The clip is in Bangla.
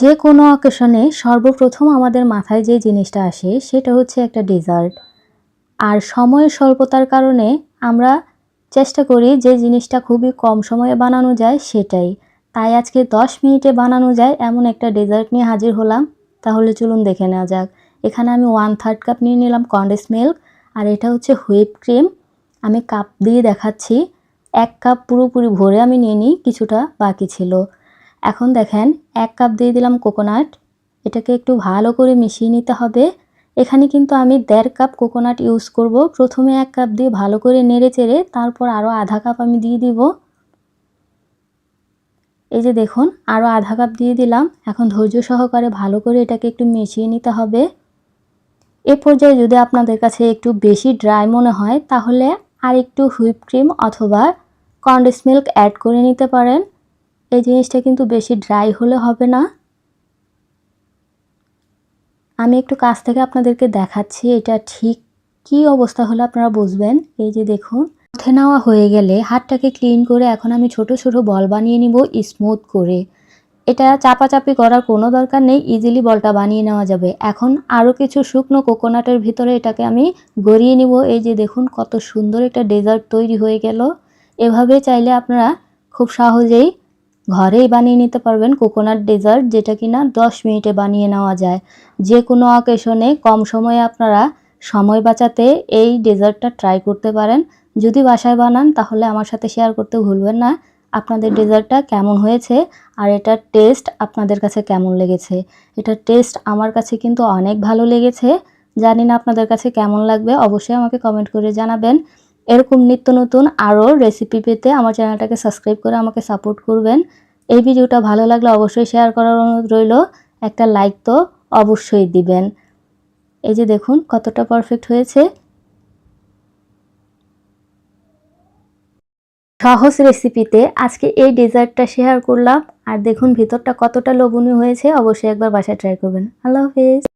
যে কোনো অকেশনে সর্বপ্রথম আমাদের মাথায় যে জিনিসটা আসে সেটা হচ্ছে একটা ডেজার্ট। আর সময়ের স্বল্পতার কারণে আমরা চেষ্টা করি যে জিনিসটা খুবই কম সময়ে বানানো যায় সেটাই। তাই আজকে 10 মিনিটে বানানো যায় এমন একটা ডেজার্ট নিয়ে হাজির হলাম। তাহলে চলুন দেখে নেওয়া যাক। এখানে আমি ওয়ান থার্ড কাপ নিয়ে নিলাম কন্ডেন্স মিল্ক আর এটা হচ্ছে হুইপ ক্রিম আমি কাপ দিয়ে দেখাচ্ছি। এক কাপ পুরোপুরি ভরে আমি নিয়ে নিই, কিছুটা বাকি ছিল। এখন দেখেন, এক কাপ দিয়ে দিলাম কোকোনাট এটাকে একটু ভালো করে মিশিয়ে নিতে হবে। এখানে কিন্তু আমি দেড় কাপ কোকোনাট ইউজ করব। প্রথমে এক কাপ দিয়ে ভালো করে নেড়ে চেড়ে তারপর আরও আধা কাপ আমি দিয়ে দিব। এই যে দেখুন আরও আধা কাপ দিয়ে দিলাম। এখন ধৈর্য সহকারে ভালো করে এটাকে একটু মিশিয়ে নিতে হবে। এ পর্যায়ে যদি আপনাদের কাছে একটু বেশি ড্রাই মনে হয়, তাহলে আর একটু হুইপ ক্রিম অথবা কন্ডেন্স মিল্ক অ্যাড করে নিতে পারেন। এই জিনিসটা কিন্তু বেশি ড্রাই হলে হবে না। আমি একটু কাছ থেকে আপনাদেরকে দেখাচ্ছি এটা ঠিক কি অবস্থা হলে আপনারা বুঝবেন। এই যে দেখুন, উঠে নেওয়া হয়ে গেলে হাতটাকে ক্লিন করে এখন আমি ছোট ছোট বল বানিয়ে নিব স্মুথ করে। এটা চাপাচাপি করার কোনো দরকার নেই ইজিলি বলটা বানিয়ে নেওয়া যাবে। এখন আরও কিছু শুকনো কোকোনাটের ভিতরে এটাকে আমি গড়িয়ে নিব। এই যে দেখুন, কত সুন্দর একটা ডেজার্ট তৈরি হয়ে গেল। এভাবে চাইলে আপনারা খুব সহজেই ঘরেই বানিয়ে নিতে পারবেন কোকোনাট ডেজার্ট, যেটা কিনা 10 মিনিটে বানিয়ে নেওয়া যায়। যে কোনো অকেশনে কম সময়ে আপনারা সময় বাঁচাতে এই ডেজার্টটা ট্রাই করতে পারেন। যদি বাসায় বানান, তাহলে আমার সাথে শেয়ার করতে ভুলবেন না। আপনাদের ডেজার্টটা কেমন হয়েছে আর এটার টেস্ট আপনাদের কাছে কেমন লেগেছে? এটার টেস্ট আমার কাছে কিন্তু অনেক ভালো লেগেছে। জানি না আপনাদের কাছে কেমন লাগবে, অবশ্যই আমাকে কমেন্ট করে জানাবেন। এরকম নিত্য নতুন আরও রেসিপি পেতে আমার চ্যানেলটাকে সাবস্ক্রাইব করে আমাকে সাপোর্ট করবেন। এই ভিডিওটা ভালো লাগলে অবশ্যই শেয়ার করার অনুরোধ রইল। একটা লাইক তো অবশ্যই দিবেন। এই যে দেখুন কতটা পারফেক্ট হয়েছে। সহজ রেসিপিতে আজকে এই ডেজার্টটা শেয়ার করলাম। আর দেখুন ভিতরটা কতটা লোভনীয় হয়েছে, অবশ্যই একবার বাসায় ট্রাই করবেন। আল্লাহ হাফেজ।